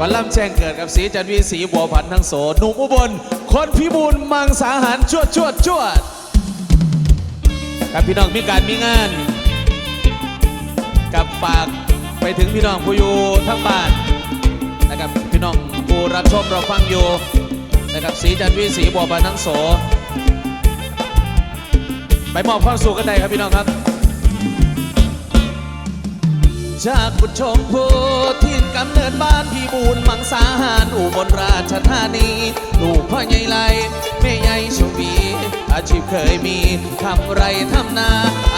ก่อนล่ำแจ้งเกิดกับสีจันวีสีบัวพันทั้งโสหนุ่มอุบล คนพิบูลมังสาหารชวดชวดชวดครับพี่น้องมีการมีงาน กับฝากไปถึงพี่น้องผู้อยู่ทั้งบ้านนะครับพี่น้องผู้รับชมเราฟังอยู่นะครับสีจันวีสีบัวพันทั้งโสไปมอบความสุขกันได้ครับพี่น้องครับ จากบุญชมพูทินกำเนิดบ้านพี่บูนมังสาหารอุบลราชธานี ลูกพ่อใหญ่ไรแม่ใหญ่ชวี อาชีพเคยมี ทำไรทำนา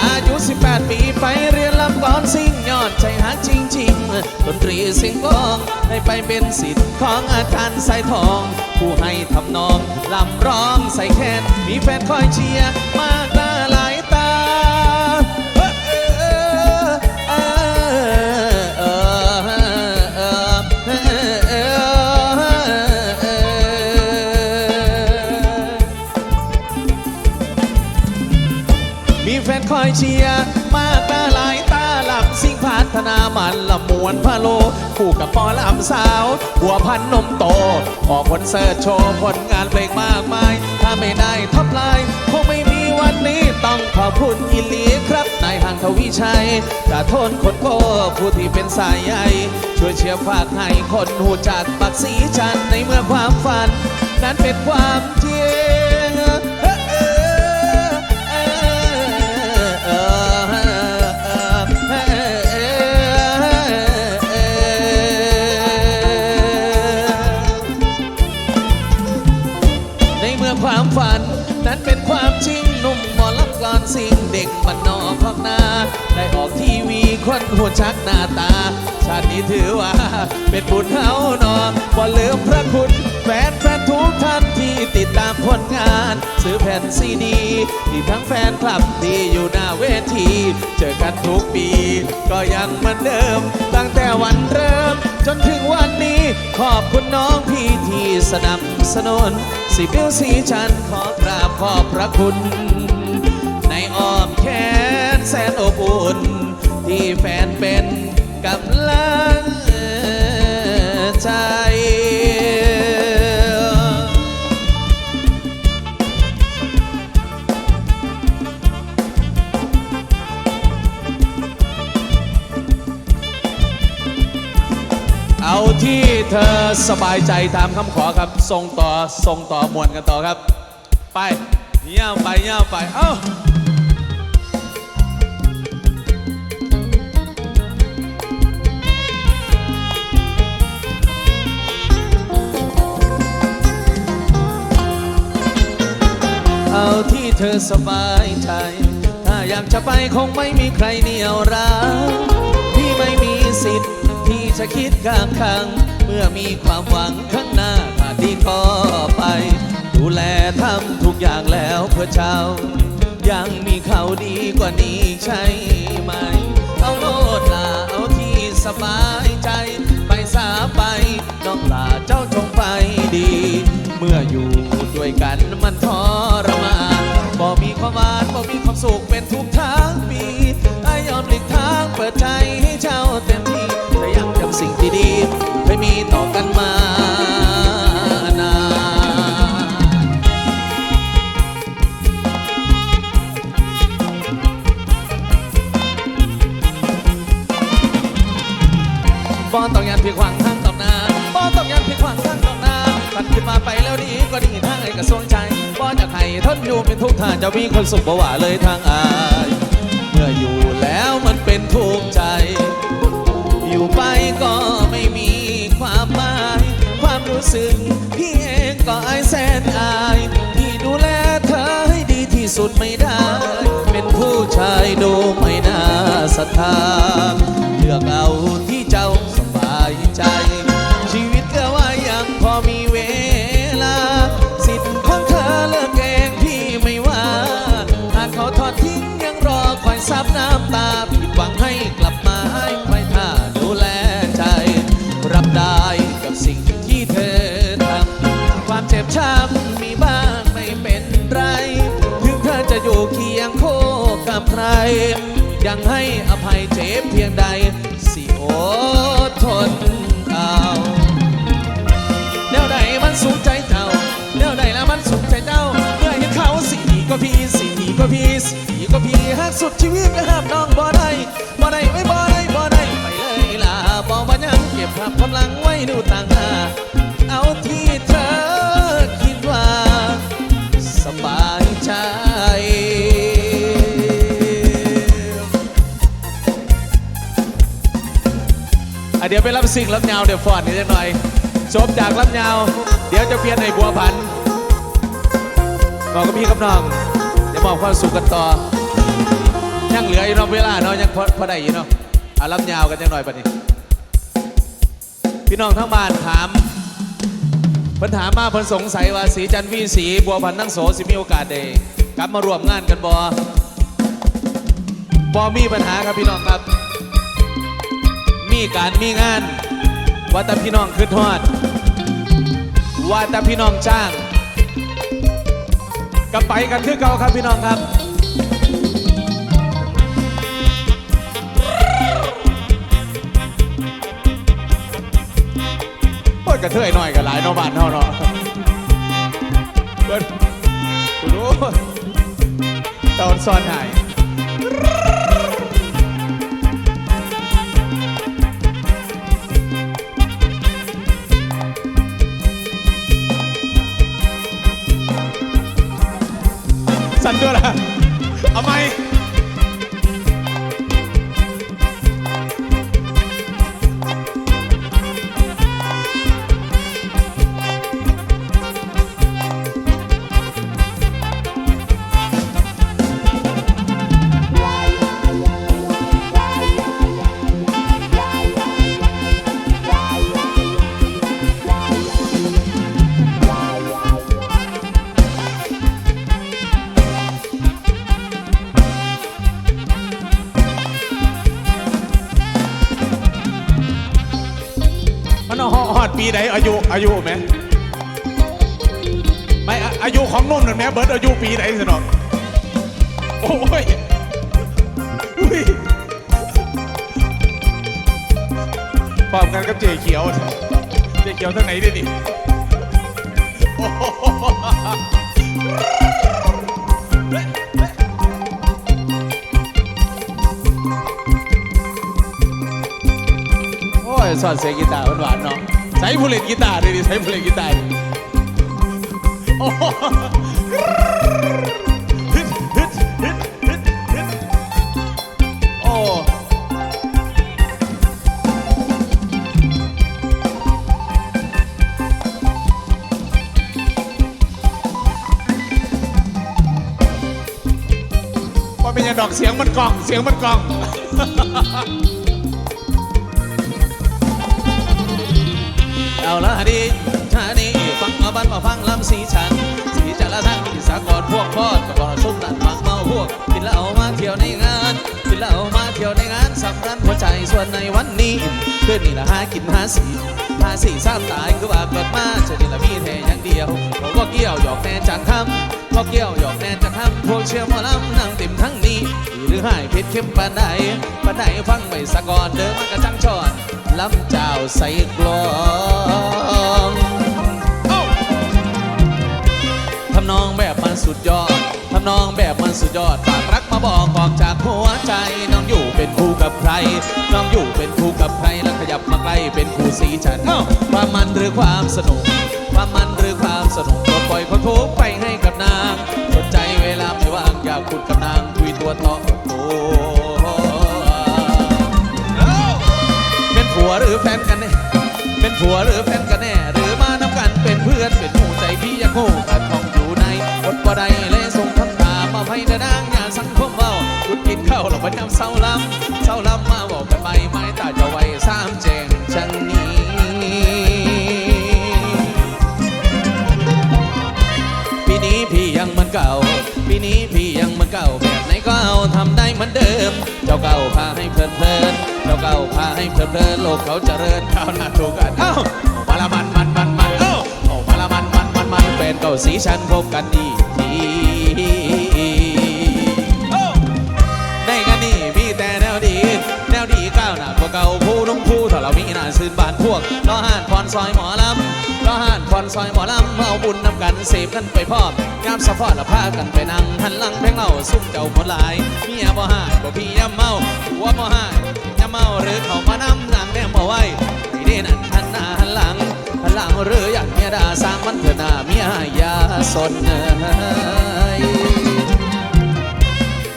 อายุ 18 ปีไปเรียนลำกอนซิ่งยอดใจหักจริงๆดนตรีสิงกองได้ไปเป็นสิทธิ์ของอาจารย์สายทอง ผู้ให้ทำนองลำร้องใส่แคนมีแฟนคอยเชียร์มาก มันละมวนพะโล คู่กับปอลำสาวหัวพันนมโต ออกคอนเสิร์ตโชว์ผลงานเพลงมากมาย ถ้าไม่ได้ท็อปไลน์คงไม่มีวันนี้ต้องขอบคุณอิลีครับนายหังทวีชัยกระโทนคนโกผู้ที่เป็นสายใยช่วยเชียร์ฝากให้คนหูจักปักสีจันในเมื่อความฝัน นั้นเป็นความ มันนอกพอกหน้าได้ออกทีวีคนหัวชักหน้าตา ชาตินี้ถือว่าเป็นบุญเฮาหนอบ่ลืมพระคุณแฟนแฟนทุกท่านที่ติดตามผลงาน ซื้อแผ่นซีดีที่ทั้งแฟนคลับที่อยู่หน้าเวที เจอกันทุกปี ก็ยังเหมือนเดิม ตั้งแต่วันเริ่ม จนถึงวันนี้ขอบคุณน้องพี่ที่สนับสนุนสิบิวสีชันขอกราบขอบพระคุณ แสนอบอุ่น ที่แฟนเป็นกำลังใจเอาที่เธอสบายใจตามคำขอครับส่งต่อส่งต่อมวลกันต่อครับ ไปเงี้ยวไปเงี้ยวไป เอ้า ที่เธอสบายใจ ถ้าอยากจะไปคงไม่มีใครเหนียวรั้งพี่ไม่มีสิทธิ์ที่จะคิดข้างคังเมื่อมีความหวังข้างหน้าถ้าดีก็ไป ดูแลทำทุกอย่างแล้วเพื่อเจ้า ยังมีเขาดีกว่านี้ใช่ไหม เอาโลดลาเอาที่สบายใจ สาไป น้องลาเจ้าจงไปดี เมื่ออยู่ด้วยกันมันทรมานบ่มีความหวานบ่มีความสุขเป็นทุกทางปีไอ้ยอมหลีกทางเปิดใจให้เจ้าเต็มที่แต่ยังจำสิ่งที่ดีเคยมีต่อกันมา ทนอยู่เป็นทุกท่านจะมีคนสุขบ่ว่าเลยทางอาย เมื่ออยู่แล้วมันเป็นทุกข์ใจ อยู่ไปก็ไม่มีความหมาย ความรู้สึกพี่เองก็อายแสนอายที่ดูแลเธอให้ดีที่สุดไม่ได้ เป็นผู้ชายดูไม่น่าศรัทธา กว่าพี่สีกว่าพี่ฮักสุดชีวิตก็ห้ามน้องบ่ได้บ่ได้ไม่บ่ได้บ่ได้ไปเลยล่ะบอกว่ยังเก็บภาพกำลังไว้ดูต่างหน้าเอาที่เธอคิดว่าสบายใจเดี๋ยวไปรับสิ่งรับยาวเดี๋ยวฟอนนิดหน่อยจบจากรับยาว เดี๋ยวจะเปลี่ยนในบัวพันบอกกับพี่กับน้อง มอบความสุขกันต่อ ยังเหลืออยู่เนาะเวลาเนาะยังพอพอได้อยู่เนาะอะรับยาวกันจังหน่อยปัดนี้ พี่น้องทั้งบ้านถามเพิ่นถามมาเพิ่นสงสัยว่าสีจันทร์วีสีบัวพันธุ์ทั้งโสสิมีโอกาสได้กลับมารวมงานกันบ่บ่มีปัญหาครับพี่น้องครับ มีการมีงาน ว่าแต่พี่น้องขึ้นทอด ว่าแต่พี่น้องจ้าง ก็ไปกันคือเก่าครับพี่น้องครับเปิดกระเทยหน่อยกับหลายนอบานเท่าเนาะเปิดกูรู้ตอนซ่อนหาย สั่นด้วยล่ะเอาไหม อายุไหมไม่อายุของนุ่มหนึ่งแม่เบิร์ดอายุปีไหนสนอกโอ้ยพร้อมกันกับเจเขียวเจเขียวทั้งไหนดิดิโอ้โหโอ้ยสอนเสียงกีตาร์หวานๆเนาะ ใส่ผู้เล่นกีตาร์ดิใส่ผู้เล่นกีตาร์ดิโอ้ฮึดฮึดฮึดฮึดฮึดโอ้ว่าเป็นยังดอกเสียงมันกล่อง เสียงมันกล่อง เอาละดีชาดีฟังมาบันมาฟังลำสีฉัน สีจันละทั้งสากลพวกพ่อกบอกสุ่มนั่นฟังเมาพวกกินเหล้ามาเที่ยวในงานกินเหล้ามาเที่ยวในงานสำรันหัวใจส่วนในวันนี้คืนนี้ละหากินหาสีหาสีสามตายคือว่าเกิดมาเฉยละมีแท้อย่างเดียวผมก็เกี่ยวหยอกแน่จังคำก็เกี่ยวหยอกแน่จังคำพวกเชื่อมอลำนั่งเต็มทั้งนี้หรือหายเพชรเข้มปานใดปานใดฟังไม่สะกอนเดินมันกระจังชอน ลำเจ้าใส่กลองทำนองแบบมันสุดยอดทำนองแบบมันสุดยอดฝากรักมาบอกบอกจากหัวใจ น้องอยู่เป็นคู่กับใคร น้องอยู่เป็นคู่กับใคร แล้วขยับมาใกล้เป็นคู่สีฉันความมันหรือความสนุก ความมันหรือความสนุกก็ปล่อยคนทุกข์ไปให้กับนางสนใจเวลาไม่ว่างอยากคุยกับนางคุยตัวต่อตัว วหรือแฟนกันแน่ เป็นผัวหรือแฟนกันแน่ หรือมานับกันเป็นเพื่อนเป็นหมู่ใจพี่อยาโง่กันทองอยู่ในอดบ่ได้เลยส่งคำถามมาให้เดานางอย่าสังคมเบาคุดกินข้าวหลับประจำเศร้าลำเศร้าลำมาบอกกันไปไม้ตาจะไว้สามแจงจังนี้ปีนี้พี่ยังเหมือนเก่าปีนี้พี่ยังเหมือนเก่าแบบไหนก็เอาทำได้เหมือนเดิม เจ้าเก่าพาให้เพลินเพลิน ให้เพลินเพลินโลกเขาเจริญข้าวหน้าถูกกันเอ้ามาละมันมันมันมันเอ้าโอ้มาละมันมันมันมันเป็นเก่าสีฉันพบกันอีทีเอ้าในกันนี่มีแต่แนวดี แนวดีก้าวหน้ากว่าเก่าผู้นุ่งผู้ถ้าเรามีหน้าซื่นบานพวกรอห่านพรซอยหมอลำรอห่านพรซอยหมอลำเอาบุญนำกันเสพกันไปพร้อมยามสะพอดละพากันไปนั่งหันหลังแพงเล่าซุ่มเจ้าหมดหลายเมียบ่ห่านบ่พี่ยาเมาหัวบ่ห่าน เมาหรือเขามานำนางแนมบ่ไว้ไอ้เด้นั่นหันหน้าหันหลังหันหลังหรืออยากเมียด่าสร้างมันเถอะหน้าเมียยาสนเย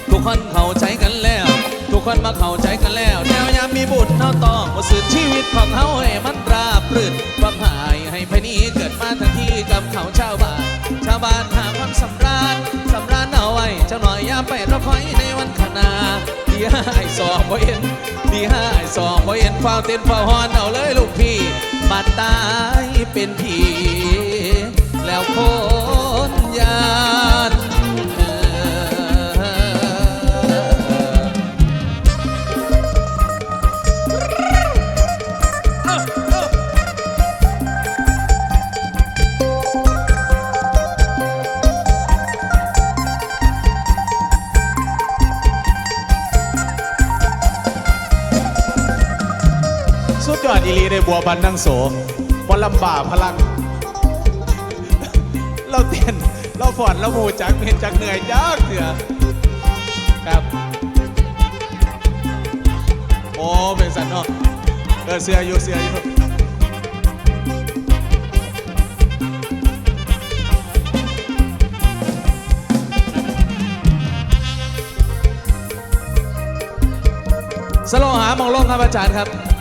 ทุกคนเข้าใจกันแล้ว ทุกคนมาเข้าใจกันแล้วแนวยามมีบุญเฮาต้องมาสืบชีวิตของเฮาให้มันราบรื่นความหายให้ภายนี้เกิดมาทั้งที่กับเขาชาวบ้านชาวบ้านหาความสำราญสำราญเอาไว้เจ้าหน่อยอย่าไปรอคอยในวันขนา ดีห้ายสองบ่เห็นดีห้ายสองบ่เห็นฟ้าเต้นฟ้าฮอนเอาเลยลูกพี่บัดตายเป็นผีแล้วคนยา บัวบันนั่งโสบอลำบากพลัง เราเต้นเราฝอนเราหมูจักเห็นจักเหนื่อยจักเถื่อครับ โอ้เป็นสันนาะเออเสืออยู่เสืออยู่สโลหามองลงครับอาจารย์ครับ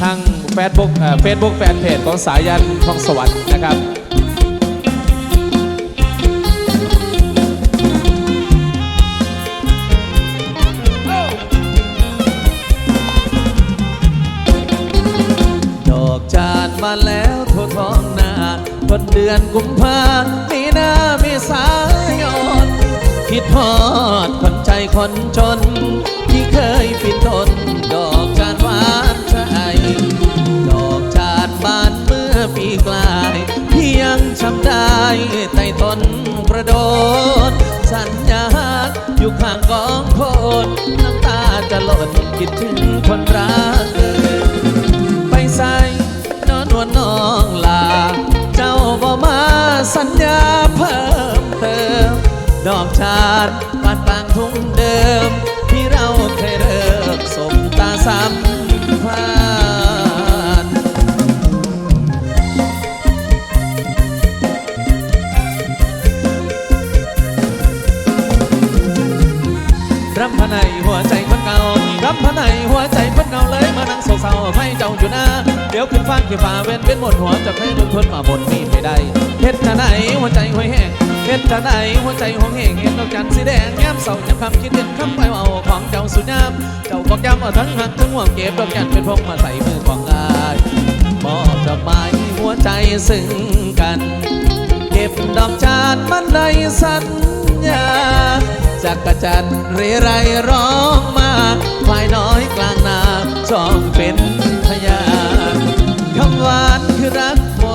ทางเฟซบุ๊กเฟซบุ๊กแฟนเพจของสายันทองสวรรค์นะครับดอกจานมาแล้วทั่วท้องนาต้นเดือนกุมภามีนาเมษายอนคิดพอดคนใจคนจน ที่เคยปิดตน ยังจำได้ใต้ต้นกระโดด สัญญาอยู่ข้างกองโพดน้ำตาจะหล่นคิดถึงคนรักไปใส่นอนวลน้องลา เจ้าบ่มาสัญญาเพิ่มเติม ดอกชาดบ้านกลางทุ่งเดิม ที่เราเคยเริ่มสมตาสัม ในหัวใจคนเกาเลยมานั่งเศร้าๆให้เจ้าอยู่หน้าเดี๋ยวขึ้นฟังขึ้นฟ้าเว้นเป็นหมดหัวจะให้ลุกทนมาบนมีไม่ได้เฮ็ดจะไหนหัวใจห้อยแห้งเฮ็ดจะไหนหัวใจห้องแห้งเห็นดอกจันทร์สีแดงย้ำเศร้าย้ำคำคิดเห็นคำไปเอาของเจ้าสุดยามเจ้าบอกย้ำเอาทั้งหักทั้งห่วงเก็บดอกจันทร์เป็นพงมาใส่มือของอายมอบดอกไม้หัวใจซึ้งกัน เก็บดอกจานมันได้สัญ ญาจากกระจันเรไรร้องมาควายน้อยกลางนาจ้องเป็นพยานคำหวานคือรักบ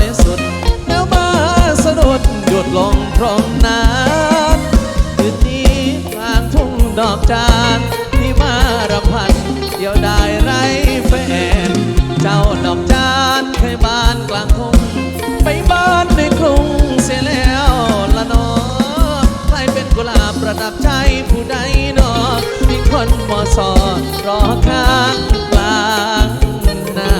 ริสุทธิ์แล้วมาสะดุดหยุดลงตรงนั้นคืนนี้กลางทุ่งดอกจานที่มารพันเดียวได้ไรแฟน เจ้าดอกจานเคยบานกลางทุ่ง ใจผู้ใดนอมีคนมอสอรอข้างกลางนา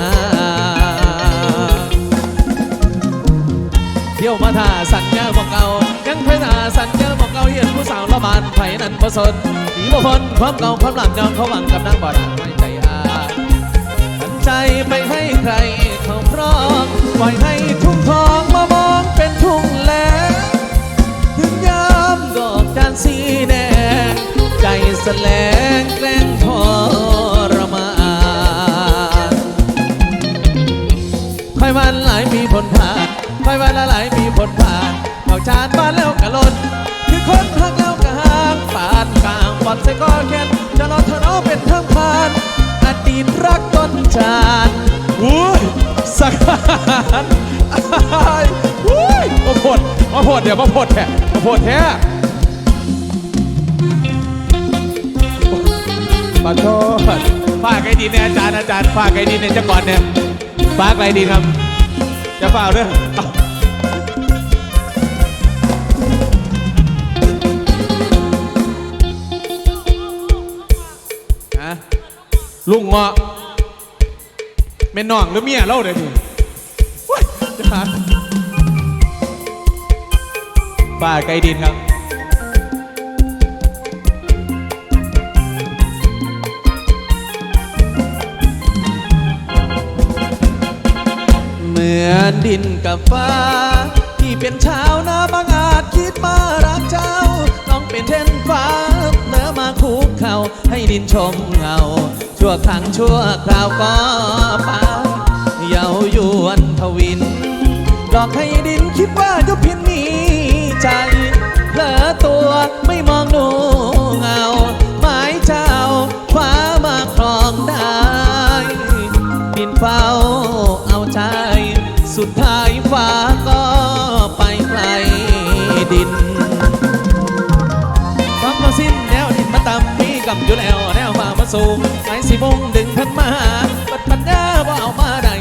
เที่ยวมาท่าสัญญาบอกเก่ายังเคยท่าสัญญาบอกเก่าเห็นผู้สาวละบานไผ่นั้นประสนหนีบ่พ้นความเก่าความหลังยอมเขาหวังกับนางบ่อดาไม่ใจอาหันใจไปให้ใครเขาพร้อมปล่อยให้ทุ่งทองมามอ แสลงแกล้งทรมานคอยวันหลายปีผลผ่านคอยวันละหลายปีผลผ่านดอกจานบ้านแล้วกะลนคือคนหักแล้วกะหางปานกลางบอดใส่ก็แค้นจะรอเธอเนาะเป็นทางผ่านอดีตรักต้นจานวุ้ยสักการอ้ายวุ้ยมาพดมาพดเดี๋ยวมาพดแท้มาพดแท้ ขอโทษฝากไอ้ดินเนี่ยอาจารย์อาจารย์ฝากไอ้ดินเนี่ยเจ้าก่อนเนี่ยฝากอะไรดินครับ จะเปล่าเด้อเอาฮะลุงเงาะเม่นน้องหรือเมียเล่าเดี๋ยวนี้จะหาฝากไอ้ดินครับ มือนดินกับฟ้า ที่เป็นชาวนาบางอาจคิดมารักเจ้า ต้องเป็นเช่นฟ้าเนื้อมาคุกเข่าให้ดินชมเงา ชั่วครั้งชั่วคราวก็ไปเยาวยวนทวินหลอกให้ดินคิดว่ายุพินมีใจเผลอตัวไม่มองดูเงาหมายเจ้าคว้ามาครองได้ ดินเฝ้า สุดท้ายฟ้าก็ไปไกลดินฟังมาสิ้นแนวดินมาตำมีกำอยู่แล้วแนวฟ้ามาสูงไอ้สิมงดึงพันมาปัดปัญญาว่าเอามาได้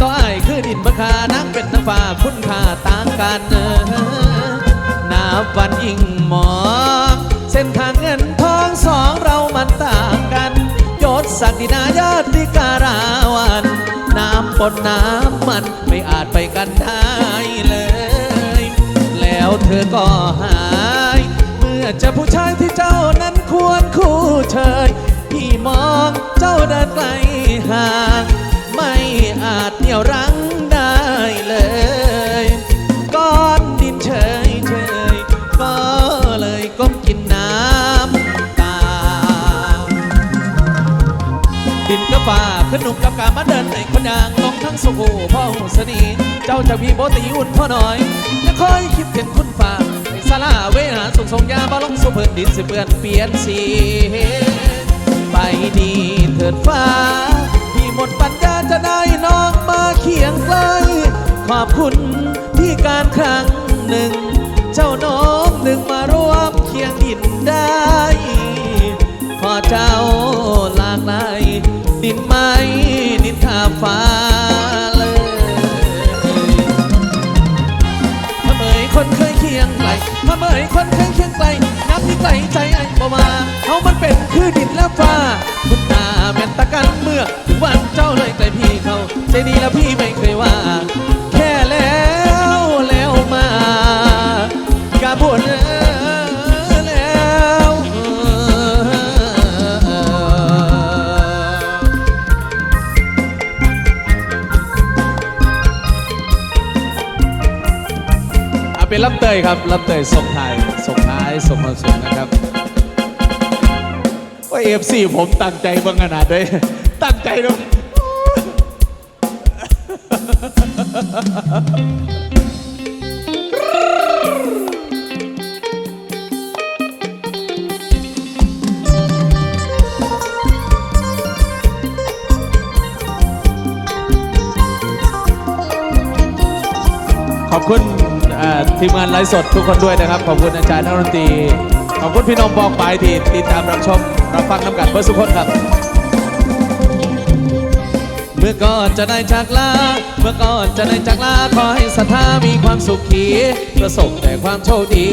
ต่อไอ้ายคือดินบัคานักเป็นน้ำฟ้าคุณค่าต่างกันเออนับวันยิ่งมองเส้นทางเงินทองสองเรามันต่างกันยศศักดินาญาติการาวัน ปนน้ำมันไม่อาจไปกันได้เลย แล้วเธอก็หาย เมื่อเจอผู้ชายที่เจ้านั้นควรคู่เชยพี่มองเจ้าเดินไกลห่าง ไม่อาจเหนี่ยวรั้งได้เลยก้อนดินเฉยเฉยก็เลยก้มกินน้ำตาดินก็ฝ่าขึ้นหนุ่มกับการมาเดินางลองทั้งสุขพ่อหูสนีเจ้าจะมีโบตีอุ่นพ่อหน่อยจะคอยคิดถึงคุณฝาให้สาลาเวหาส่งส่งยาบาลงสุเพิ่นดินสิเปื่อนเปลี่ยนสีไปดีเถิดฟ้าที่หมดปัญญาจะได้น้องมาเคียงใกล้ขอบคุณที่การครั้งหนึ่ง เจ้าน้องหนึ่งมาร่วมเคียงดินได้ ขอเจ้าหลากหลาย ดินไม้นินทาฟ้าเลยพระเมยคนเคยเคียงไกลพระเมยคนเคยเคียงไกลน้ำที่ไกลใจไอ้บ่มาเขามันเป็นคือดินและฟ้าคุณตาแม่นตะกันเมื่อถึงวันเจ้าเลยไกลพี่เขาใจดีแล้วพี่ไม่เคยว่า เอาเป็นรับเตยครับรับเตยส่งท้ายส่งท้ายส่งความสุขนะครับว่าเอฟซีผมตั้งใจบิ่งขนาดเลยตั้งใจเนาะขอบคุณ ทีมงานไลฟ์สดทุกคนด้วยนะครับ ขอบคุณอาจารย์นักดนตรีขอบคุณพี่น้องบองปที่ติดตามรับชมรับฟังน้ำกันเพื่อสุขคนครับ เมื่อก่อนจะได้จากลา เมื่อก่อนจะได้จากลา ขอให้ศรัทธามีความสุขขีประสบแต่ความโชคดี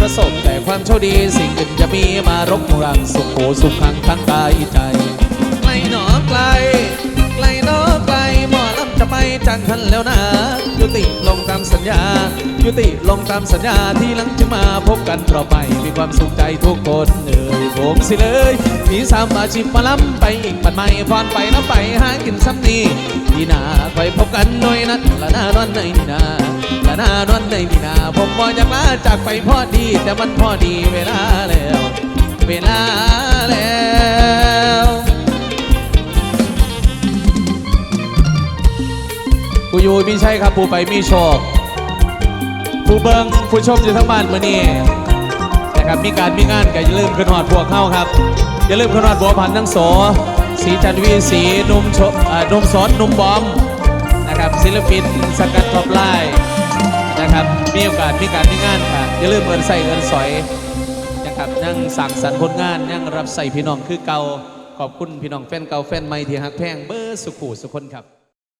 ประสบแต่ความโชคดี สิ่งอื่นจะมีมารบรังสุขโขสุขขังทั้งกายใจไกลหนอไกล จะไปจังหันแล้วนะ ยุติลงตามสัญญา ยุติลงตามสัญญาที่หลังจะมาพบกันต่อไป มีความสุขใจทุกคนเอ่ยผมสิเลยมีสามอาชีพมาล้ำไปอีกปันไม่ฟอนไปแล้วไปหากินซ้ำนี่นี่นาไปพบกันหน่อยนะละนานวันไหนนี่นาละนานวันไหนนี่นา ผมบออยากลาจากไปพอดี แต่มันพอดีเวลาแล้ว เวลาแล้ว อยู่มีชัยครับผู้ไปมีโชค ผู้เบิงผู้ชมอยู่ทั้งบ้านมื่อนี้นะครับมีการมีงานก็อย่าลืมขึ้นหอดพวกเข้าครับ อย่าลืมขึ้นหอดบัวพันธ์ทั้งโสสีจันวีสีนุ่มชอ่าหนุ่มสอนนุ่มบอมนะครับศิลปินสกัดท็อปไลน์นะครับมีโอกาสมีการมีงานค่ะอย่าลืมเอินใส่เอินสอยนะครับยังสั่งสรรค์ผลงานยังรับใส่พี่น้องคือเก่าขอบคุณพี่น้องแฟนเก่าแฟนใหม่ที่ฮักแพงเบอร์สุขุสุคนครับ